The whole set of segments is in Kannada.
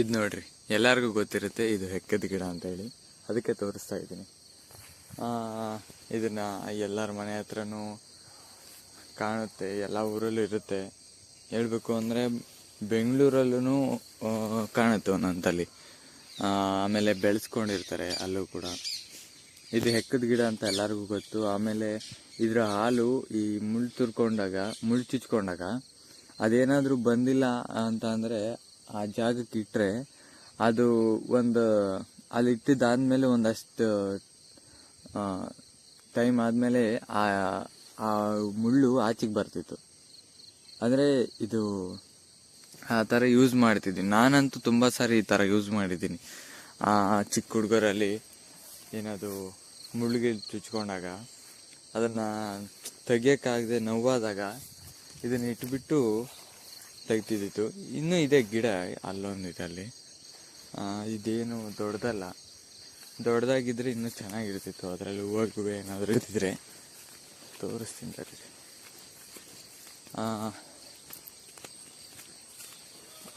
ಇದು ನೋಡ್ರಿ, ಎಲ್ಲರಿಗೂ ಗೊತ್ತಿರುತ್ತೆ ಇದು ಹೆಕ್ಕದ ಗಿಡ ಅಂತ ಹೇಳಿ ಅದಕ್ಕೆ ತೋರಿಸ್ತಾ ಇದ್ದೀನಿ. ಇದನ್ನು ಎಲ್ಲರ ಮನೆ ಹತ್ರನೂ ಕಾಣುತ್ತೆ, ಎಲ್ಲ ಊರಲ್ಲೂ ಇರುತ್ತೆ. ಹೇಳಬೇಕು ಅಂದರೆ ಬೆಂಗಳೂರಲ್ಲೂ ಕಾಣುತ್ತೆ ಒಂದೊಂದಲ್ಲಿ ಆಮೇಲೆ ಬೆಳೆಸ್ಕೊಂಡಿರ್ತಾರೆ ಅಲ್ಲೂ ಕೂಡ. ಇದು ಹೆಕ್ಕದ ಗಿಡ ಅಂತ ಎಲ್ಲರಿಗೂ ಗೊತ್ತು. ಆಮೇಲೆ ಇದರ ಹಾಲು ಈ ಮುಳ್ಳು ತುರ್ಕೊಂಡಾಗ ಮುಳ್ಳು ಚುಚ್ಕೊಂಡಾಗ ಅದೇನಾದರೂ ಬಂದಿಲ್ಲ ಅಂತ ಅಂದರೆ ಆ ಜಾಗಕ್ಕೆ ಇಟ್ಟರೆ ಅದು ಒಂದು, ಅಲ್ಲಿ ಇಟ್ಟಿದ್ದಾದಮೇಲೆ ಒಂದಷ್ಟು ಟೈಮ್ ಆದಮೇಲೆ ಆ ಆ ಮುಳ್ಳು ಆಚೆಗೆ ಬರ್ತಿತ್ತು. ಅಂದರೆ ಇದು ಆ ಥರ ಯೂಸ್ ಮಾಡ್ತಿದ್ದೀನಿ. ನಾನಂತೂ ತುಂಬ ಸಾರಿ ಈ ಥರ ಯೂಸ್ ಮಾಡಿದ್ದೀನಿ. ಆ ಚಿಕ್ಕ ಹುಡುಗರಲ್ಲಿ ಏನದು ಮುಳ್ಳಿಗೆ ಚುಚ್ಕೊಂಡಾಗ ಅದನ್ನು ತೆಗಿಯೋಕ್ಕಾಗದೆ ನೋವಾದಾಗ ಇದನ್ನು ಇಟ್ಬಿಟ್ಟು ತೆಗ್ತಿದ್ದಿತ್ತು ಇನ್ನೂ ಇದೆ ಗಿಡ ಅಲ್ಲೊಂದಿದೆ ಅಲ್ಲಿ ಇದೇನು ದೊಡ್ಡದಲ್ಲ. ದೊಡ್ಡದಾಗಿದ್ದರೆ ಇನ್ನೂ ಚೆನ್ನಾಗಿರ್ತಿತ್ತು. ಅದರಲ್ಲಿ ಹೂವು ಗಿವು ಏನಾದರೂ ಇದ್ದಿದ್ರೆ ತೋರಿಸ್ತೀನಿ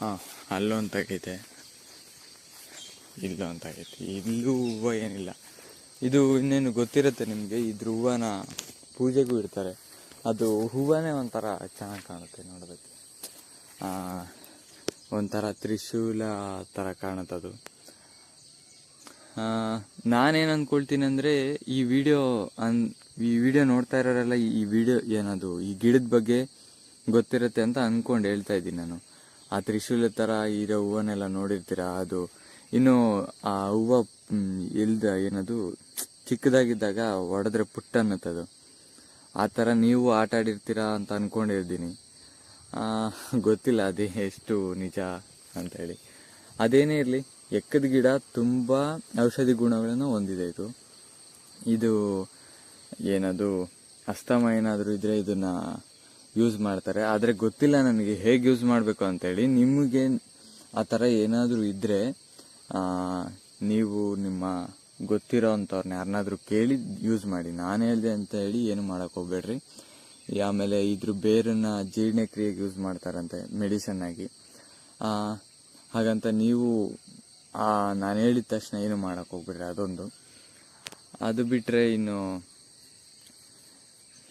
ಹಾಂ ಇಲ್ಲೊಂದು ತೆಗೈತೆ ಇಲ್ಲೂ ಹೂವು ಏನಿಲ್ಲ. ಇದು ಇನ್ನೇನು ಗೊತ್ತಿರುತ್ತೆ ನಿಮಗೆ? ಇದ್ರ ಹೂವನ ಪೂಜೆಗೂ ಇಡ್ತಾರೆ. ಅದು ಹೂವನೇ ಒಂಥರ ಚೆನ್ನಾಗಿ ಕಾಣುತ್ತೆ ನೋಡೋದಕ್ಕೆ. ಒಂಥರ ತ್ರಿಶೂಲ ಥರ ಕಾಣುತ್ತದು. ನಾನೇನು ಅಂದ್ಕೊಳ್ತೀನಿ ಅಂದರೆ ಈ ವಿಡಿಯೋ ಅನ್, ಈ ವಿಡಿಯೋ ನೋಡ್ತಾ ಇರೋರೆಲ್ಲ ಈ ವಿಡಿಯೋ ಏನದು, ಈ ಗಿಡದ ಬಗ್ಗೆ ಗೊತ್ತಿರುತ್ತೆ ಅಂತ ಅಂದ್ಕೊಂಡು ಹೇಳ್ತಾ ಇದ್ದೀನಿ ನಾನು. ಆ ತ್ರಿಶೂಲ ಥರ ಇರೋ ಹೂವನ್ನೆಲ್ಲ ನೋಡಿರ್ತೀರ, ಅದು ಇನ್ನು ಆ ಹೂವು ಇಲ್ದ ಏನದು, ಚಿಕ್ಕದಾಗಿದ್ದಾಗ ಹೊಡೆದ್ರೆ ಪುಟ್ಟ ಅನ್ನತ್ತದು ಆ ಥರ ನೀವು ಆಟ ಆಡಿರ್ತೀರಾ ಅಂತ ಅಂದ್ಕೊಂಡಿರ್ತೀನಿ ಗೊತ್ತಿಲ್ಲ, ಅದೇ ಎಷ್ಟು ನಿಜ ಅಂತ ಹೇಳಿ ಅದೇನೇ ಇರಲಿ, ಎಕ್ಕದ ಗಿಡ ತುಂಬ ಔಷಧಿ ಗುಣಗಳನ್ನು ಹೊಂದಿದೆ ಇದು. ಇದು ಏನದು, ಅಸ್ತಮ ಏನಾದರೂ ಇದ್ರೆ ಇದನ್ನ ಯೂಸ್ ಮಾಡ್ತಾರೆ. ಆದರೆ ಗೊತ್ತಿಲ್ಲ ನನಗೆ ಹೇಗೆ ಯೂಸ್ ಮಾಡಬೇಕು ಅಂತೇಳಿ. ನಿಮಗೆ ಆ ಥರ ಏನಾದರೂ ಇದ್ದರೆ ನೀವು ನಿಮ್ಮ ಗೊತ್ತಿರೋ ಅಂಥವ್ರನ್ನ ಯಾರನ್ನಾದರೂ ಕೇಳಿ ಯೂಸ್ ಮಾಡಿ. ನಾನು ಹೇಳಿದೆ ಅಂತ ಹೇಳಿ ಏನು ಮಾಡೋಕ್ಕೆ ಹೋಗ್ಬೇಡ್ರಿ. ಆಮೇಲೆ ಇದ್ರ ಬೇರನ್ನ ಜೀರ್ಣಕ್ರಿಯೆಗೆ ಯೂಸ್ ಮಾಡ್ತಾರಂತೆ ಮೆಡಿಸನ್ ಆಗಿ. ಹಾಗಂತ ನೀವು ನಾನು ಹೇಳಿದ ತಕ್ಷಣ ಏನು ಮಾಡಕ್ಕೆ ಹೋಗ್ಬಿಡ್ರಿ ಅದೊಂದು. ಅದು ಬಿಟ್ಟರೆ ಇನ್ನು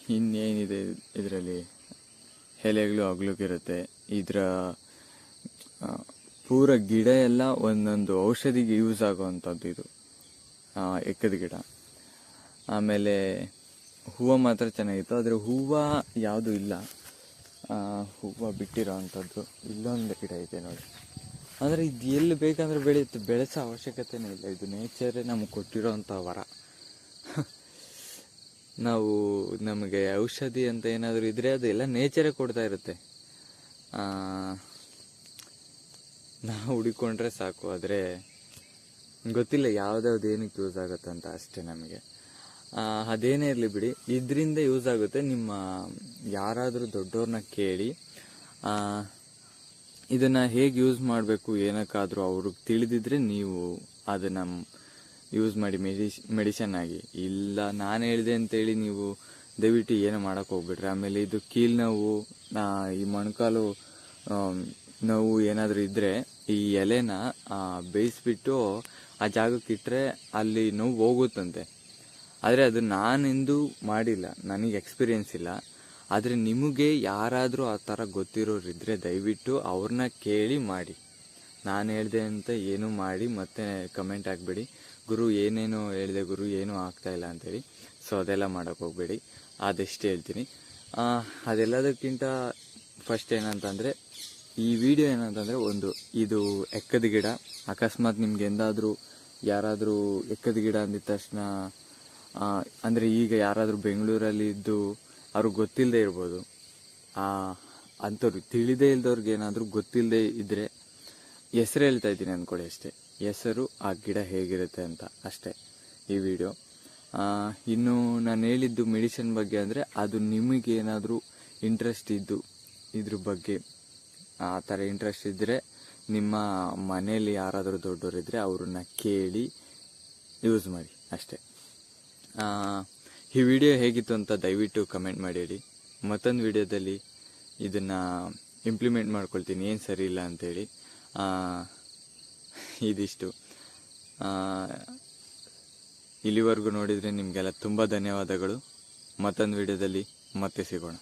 ಇನ್ನೇನಿದೆ ಇದರಲ್ಲಿ? ಎಲೆಗಳು ಅಗ್ಲಕ್ಕಿರುತ್ತೆ ಇದರ ಪೂರ ಗಿಡ ಎಲ್ಲ ಒಂದೊಂದು ಔಷಧಿಗೆ ಯೂಸ್ ಆಗುವಂಥದ್ದು ಇದು. ಎಕ್ಕದ ಗಿಡ. ಆಮೇಲೆ ಹೂವು ಮಾತ್ರ ಚೆನ್ನಾಗಿತ್ತು, ಆದರೆ ಹೂವು ಯಾವುದು ಇಲ್ಲ. ಹೂವು ಬಿಟ್ಟಿರೋ ಅಂಥದ್ದು ಇಲ್ಲೊಂದು ಗಿಡ ಇದೆ ನೋಡಿ. ಅಂದರೆ ಇದು ಎಲ್ಲಿ ಬೇಕಂದ್ರೆ ಬೆಳೆಯುತ್ತೆ, ಬೆಳೆಸೋ ಅವಶ್ಯಕತೆನೇ ಇಲ್ಲ. ಇದು ನೇಚರೇ ನಮಗೆ ಕೊಟ್ಟಿರೋ ಅಂಥ ವರ. ನಾವು ನಮಗೆ ಔಷಧಿ ಅಂತ ಏನಾದರೂ ಇದ್ರೆ ಅದೆಲ್ಲ ನೇಚರೇ ಕೊಡ್ತಾ ಇರುತ್ತೆ. ನಾವು ಹುಡುಕೊಂಡ್ರೆ ಸಾಕು, ಆದರೆ ಗೊತ್ತಿಲ್ಲ ಯಾವ್ದಾವ್ದು ಏನಕ್ಕೆ ಯೂಸ್ ಆಗುತ್ತೆ ಅಂತ ಅಷ್ಟೇ ನಮಗೆ. ಅದೇನೇ ಇರಲಿ ಬಿಡಿ. ಇದರಿಂದ ಯೂಸ್ ಆಗುತ್ತೆ. ನಿಮ್ಮ ಯಾರಾದರೂ ದೊಡ್ಡವ್ರನ್ನ ಕೇಳಿ ಇದನ್ನು ಹೇಗೆ ಯೂಸ್ ಮಾಡಬೇಕು, ಏನಕ್ಕಾದರೂ ಅವ್ರಿಗೆ ತಿಳಿದಿದ್ರೆ ನೀವು ಅದನ್ನು ಯೂಸ್ ಮಾಡಿ ಮೆಡಿಶ್ ಮೆಡಿಷನ್ ಆಗಿ. ಇಲ್ಲ, ನಾನು ಹೇಳಿದೆ ಅಂತೇಳಿ ನೀವು ದಯವಿಟ್ಟು ಏನು ಮಾಡೋಕೆ ಹೋಗ್ಬಿಟ್ರೆ ಆಮೇಲೆ ಇದು ಕೀಲ್ ನೋವು ಈ ಮೊಣಕಾಲು ನೋವು ಏನಾದರೂ ಇದ್ದರೆ ಈ ಎಲೆನ ಬೇಯಿಸ್ಬಿಟ್ಟು ಆ ಜಾಗಕ್ಕೆ ಇಟ್ಟರೆ ಅಲ್ಲಿ ನೋವು ಹೋಗುತ್ತಂತೆ. ಆದರೆ ಅದು ನಾನೆಂದು ಮಾಡಿಲ್ಲ. ನನಗೆ ಎಕ್ಸ್ಪೀರಿಯೆನ್ಸ್ ಇಲ್ಲ. ಆದರೆ ನಿಮಗೆ ಯಾರಾದರೂ ಆ ಥರ ಗೊತ್ತಿರೋರಿದ್ದರೆ ದಯವಿಟ್ಟು ಅವ್ರನ್ನ ಕೇಳಿ ಮಾಡಿ. ನಾನು ಹೇಳಿದೆ ಅಂತ ಏನೂ ಮಾಡಿ ಮತ್ತೆ ಕಮೆಂಟ್ ಹಾಕ್ಬೇಡಿ. ಗುರು, ಏನೇನೋ ಹೇಳಿದೆ ಗುರು, ಏನೂ ಆಗ್ತಾಯಿಲ್ಲ ಅಂತೇಳಿ. ಸೊ ಅದೆಲ್ಲ ಮಾಡೋಕ್ಕೆ ಹೋಗ್ಬೇಡಿ. ಅದೆಷ್ಟು ಹೇಳ್ತೀನಿ. ಅದೆಲ್ಲದಕ್ಕಿಂತ ಫಸ್ಟ್ ಏನಂತಂದರೆ, ಈ ವಿಡಿಯೋ ಏನಂತಂದರೆ ಒಂದು ಇದು ಎಕ್ಕದ ಗಿಡ. ಅಕಸ್ಮಾತ್ ನಿಮ್ಗೆ ಎಂದಾದರೂ, ಯಾರಾದರೂ ಎಕ್ಕದ ಗಿಡ ಅಂದಿದ ತಕ್ಷಣ ಅಂದರೆ ಈಗ ಯಾರಾದರೂ ಬೆಂಗಳೂರಲ್ಲಿ ಇದ್ದು ಅವ್ರಿಗೆ ಗೊತ್ತಿಲ್ಲದೆ ಇರ್ಬೋದು. ಅಂಥವ್ರು ತಿಳಿದೇ ಇಲ್ದವ್ರಿಗೆ ಏನಾದರೂ ಗೊತ್ತಿಲ್ಲದೆ ಇದ್ದರೆ ಹೆಸರು ಹೇಳ್ತಾ ಇದ್ದೀನಿ ಅಂದ್ಕೊಳ್ಳಿ ಅಷ್ಟೇ. ಹೆಸರು, ಆ ಗಿಡ ಹೇಗಿರುತ್ತೆ ಅಂತ ಅಷ್ಟೇ ಈ ವಿಡಿಯೋ. ಇನ್ನು ನಾನು ಹೇಳಿದ್ದು ಮೆಡಿಸಿನ್ ಬಗ್ಗೆ ಅಂದರೆ ಅದು ನಿಮಗೆ ಏನಾದರೂ ಇಂಟ್ರೆಸ್ಟ್ ಇದ್ದು ಇದ್ರ ಬಗ್ಗೆ, ಆ ಥರ ಇಂಟ್ರೆಸ್ಟ್ ಇದ್ದರೆ ನಿಮ್ಮ ಮನೆಯಲ್ಲಿ ಯಾರಾದರೂ ದೊಡ್ಡವರಿದ್ದರೆ ಅವ್ರನ್ನ ಕೇಳಿ ಯೂಸ್ ಮಾಡಿ ಅಷ್ಟೇ. ಈ ವಿಡಿಯೋ ಹೇಗಿತ್ತು ಅಂತ ದಯವಿಟ್ಟು ಕಮೆಂಟ್ ಮಾಡಿ ಹೇಳಿ ಮತ್ತೊಂದು ವಿಡಿಯೋದಲ್ಲಿ ಇದನ್ನು ಇಂಪ್ಲಿಮೆಂಟ್ ಮಾಡ್ಕೊಳ್ತೀನಿ. ಏನು ಸರಿ ಇಲ್ಲ ಅಂತೇಳಿ. ಇದಿಷ್ಟು. ಇಲ್ಲಿವರೆಗೂ ನೋಡಿದರೆ ನಿಮಗೆಲ್ಲ ತುಂಬ ಧನ್ಯವಾದಗಳು. ಮತ್ತೊಂದು ವಿಡಿಯೋದಲ್ಲಿ ಮತ್ತೆ ಸಿಗೋಣ.